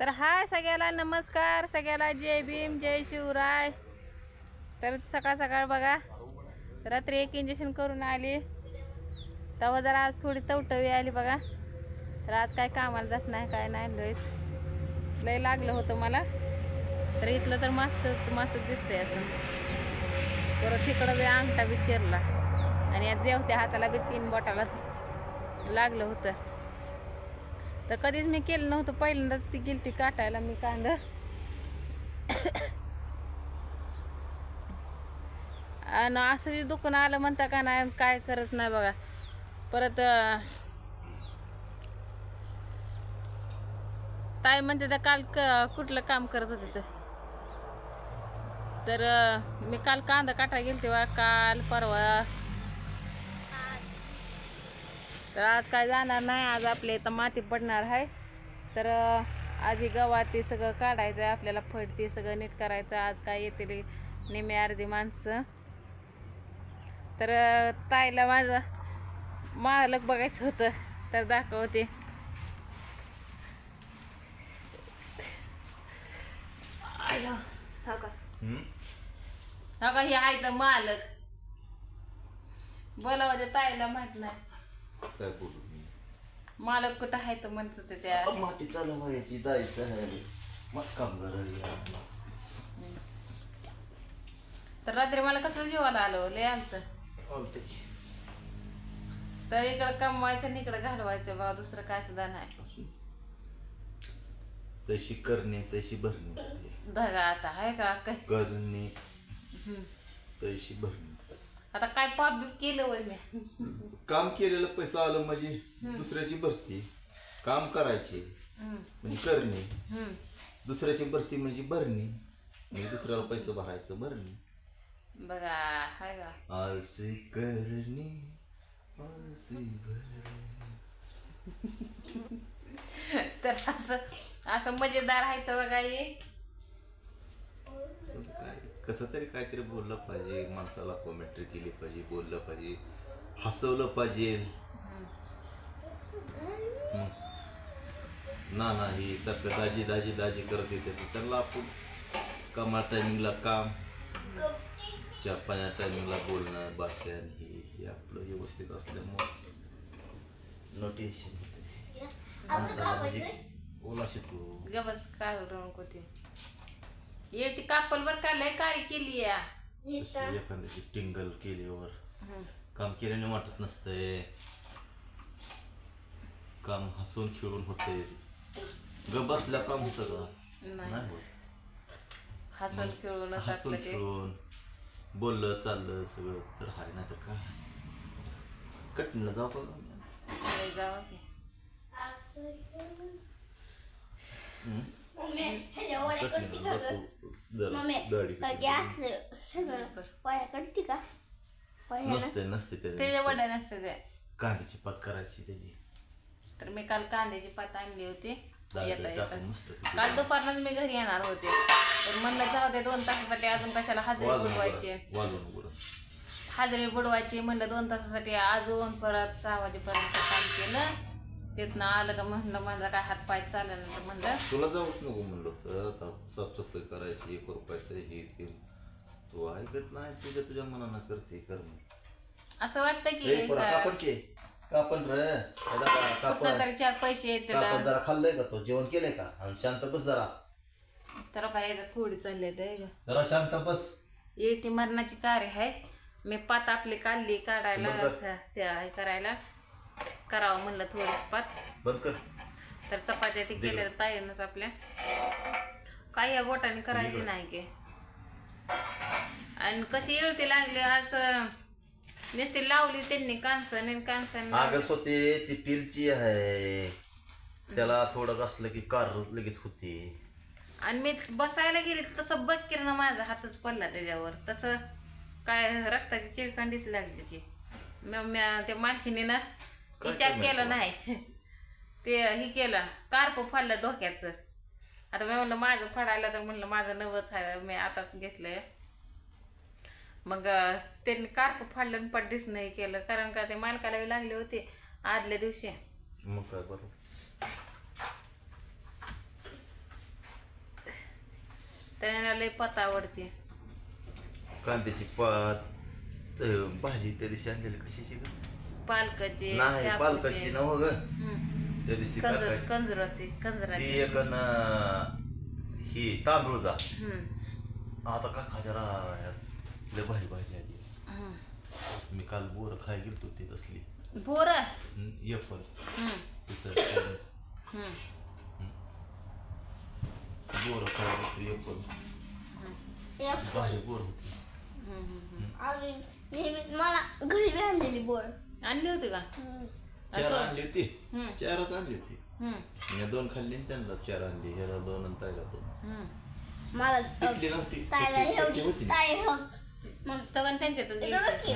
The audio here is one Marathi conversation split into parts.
तर हाय सगळ्याला नमस्कार. सगळ्याला जय भीम जय शिवराय. तर सकाळ सकाळ बघा रात्री एक इंजेक्शन करून आली. तेव्हा जरा आज थोडी तवटवी आली बघा. तर आज काय कामाला जात नाही काय नाही लयच. लय लागलं होतं मला. तर इथलं तर मस्त मस्त दिसतंय असं. परत तिकडं बी अंगठा बी चिरला. आणि आज जेवत्या हाताला बी तीन बोटाला लागलं होतं. तर कधीच मी केलं नव्हतं. पहिल्यांदाच ती गेली काटायला मी कांदा. आणि असं दुकान आलं म्हणता का नाही काय करत नाही बघा. परत ताई म्हणते तर काल क- कुठलं काम करत होते तर तर मी काल कांदा काटा गेली तेव्हा काल परवा. तर आज काय जाणार नाही आज आपल्या इथं माती पडणार आहे. तर आज ही गव्हातली सगळं काढायचं आहे आपल्याला फडती सगळं नीट करायचं. आज काय येतील निम्मे अर्धी माणसं. तर ताईला माझं मालक बघायचं होतं तर दाखवते. आयो, हो हो हे आहे तर मालक. बोलावं ते ताईला माहीत नाही. काय बोलू मी? मालक कुठं आहे तर म्हणत होते त्या. जायचं आहे मग काम करायला तर रात्री मला कसलं जेवायला आलं? लय आलत. चालतंय की. तर इकडं कमवायचं आणि इकडं घालवायचं बघा दुसरं काय सुद्धा नाही. असू. तशी करणे तशी भरणे धगा आता आहे का काय करणे हम्म. तशी भरणे. आता काय पाप बीप केलं वय मी. काम केलेलं पैसा आलं म्हणजे दुसऱ्याची भरती काम करायचे म्हणजे करणे. दुसऱ्याची भरती म्हणजे भरणे. म्हणजे दुसऱ्याला पैसे भरायचं भरणे. बघा हाय का? असे करणे असे भरणे. तर असं असं मजेदार आहे तर बघा हे. कसं तरी काहीतरी बोललं पाहिजे माणसाला कॉमेंट्री केली पाहिजे बोललं पाहिजे. हसवलं पाहिजे. हम्म. ना नाही तर दाजी दाजी दाजी करत येते. त्यांना आपण कामा टायमिंगला काम चहा पाण्या टायमिंगला बोलणं भाषा आणि हे हे आपलं व्यवस्थित असल्यामुळं नोटिशन माणसाला म्हणजे ओला शिकू. काय ती कापल बर का लय कार्य केली या? एखाद्याची टिंगल केल्यावर. काम केल्याने वाटत नसतंय. काम हसून खेळून होते ग बसल्या काम होतं का? नाही. नाही होत. हसून खेळून हसून असलं खेळून बोललं चाललं सगळं. तर हाय ना तर काय? कठीण जाऊ का? लय जावं की? मम्मी ह्याच्या वड्या करते कठीण का ग? मम्मी दाढी गॅस नसते नसते त्याच्या त्याच्या वड्या नसते ते. कांद्याची पात करायची त्याची. तर मी काल कांद्याची पात आणली होती. डाळ येता बिळ येता. टाकून मस्त काल दुपारनंच मी घरी येणार होते. तर म्हणलं जाऊ दे दोन तासासाठी अजून कशाला हजेरी बुडवायची. हजेरी बुडवायची म्हणलं दोन तासासाठी अजून परत सहा वाजेपर्यंत काम केलं. तिथनं आलं का म्हणलं माझा काय हात पाय चाललं तर म्हणलं. तुला जाऊच नको म्हणलं होतं आता साफसफाई करायची एक रुपयाचं हे ते. तू ऐकत नाही तुझ्या तुझ्या मनानं करते कर मग. असं वाटतं की ए, पोरा, के. कापण रे. तरी चार पैसे येतील जरा खाल्लंय का तो? जेवण केलंय का? आणि शांत बस जरा. तर काय थोडी चालले ते. जरा शांत बस. येते मरणाची कार्य आहे. मी पात आपली काढली काढायला. त्या- हे करायला. करावं म्हणलं थोडीच पात. बंद कर. तर चपात्या ती केल्या तर ताईनच आपल्या. काही या बोटाने करायची नाही की. आणि कशी येळती लागली आज नुसती लावली त्यांनी कांसन कांसन आगस होते ती टीलची आहे. त्याला थोडं असलं की कार लगेच होती. आणि मी बसायला गेली तर तसं बघ ना माझा हातच पडला त्याच्यावर. तसं काय रक्ताची चिळकांडीच लागली की. म- म्या- त्या मालकीने ना विचार केला नाही. ते हे केलं कार्प फाडलं डोक्याचं. आता मी म्हणलं माझं फाडायला तर म्हणलं माझं नवच आहे मी आताच घेतलंय. मग त्यांनी कार्प फाडलं पड्डीच नाही केलं. कारण का ते मालकाला लागले होते आदल्या दिवशी. मग काय त्याला लय पता आवडते. कांद्याची पात भाजी त्या दिवशी आणलेली कशाची पालकाचे नाही. पालकाची नव ग. त्या दिवशी कंजराचे कंजराचे. एक ही तांदूळचा. हम्म. आता का राहत लय भाजी भाजी आली. मी काल बोर खाय गेलतो ती तसली. बोरं. तिथं हम्म. बोर खाय गेलतो एप्पल या भारी बोर होती. आणि मला घरी बी आणलेली बोळ आणली होती का? चार आणली होती? हम्म. चारच आणली होती. मी दोन खाल्ली आणि त्यांना चार आणली. ह्याला दोन आणि ताईला दोन. मला पिकली नव्हती. ताईला कच्ची- कच्ची एवढी होती ताई तगन त्यांच्यातच घ्यायची.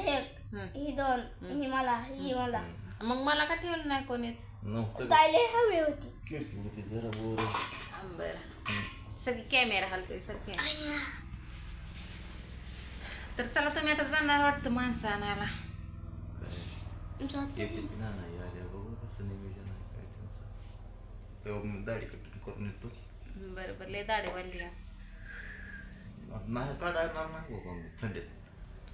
हे. हम्म. ही दोन ही मला ही मला. हा. मग मला का ठेवलं नाही कोणीच? नव्हतं? ताईला हवी होती. किरकिर होती जरा बोर बरं. सगळी कॅमेरा हलतोय सगळे तर चला तुम्ही आता जाणार वाटतं माणसं आणायला. जाते. एक एक ना नाही आल्या बघू कसं नियोजन आहे काय त्यांचं. तेव्हा मी दाढी कटिंग करून येतो. बरं बरं लय दाढी वाढली. नाही काढायला नाही बाबा मी थंडीत.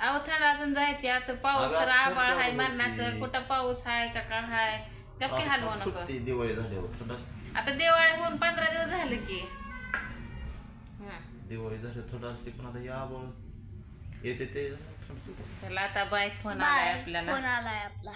अहो थंड अजून जायची. आता पाऊस तर आभाळ हाय. मरणाचं. कुठं पाऊस हाय का काय हाय गप्पी हलवू नको. सुट्टी दिवाळी झाल्यावर थंड असते. आता दिवाळी होऊन पंधरा दिवस झाले की. हं. दिवाळी झाल्यावर थंड असते पण आता या येते ते. थंड सुटते चला आता बाय. फोन आलाय आपल्याला. फोन आलाय आपला.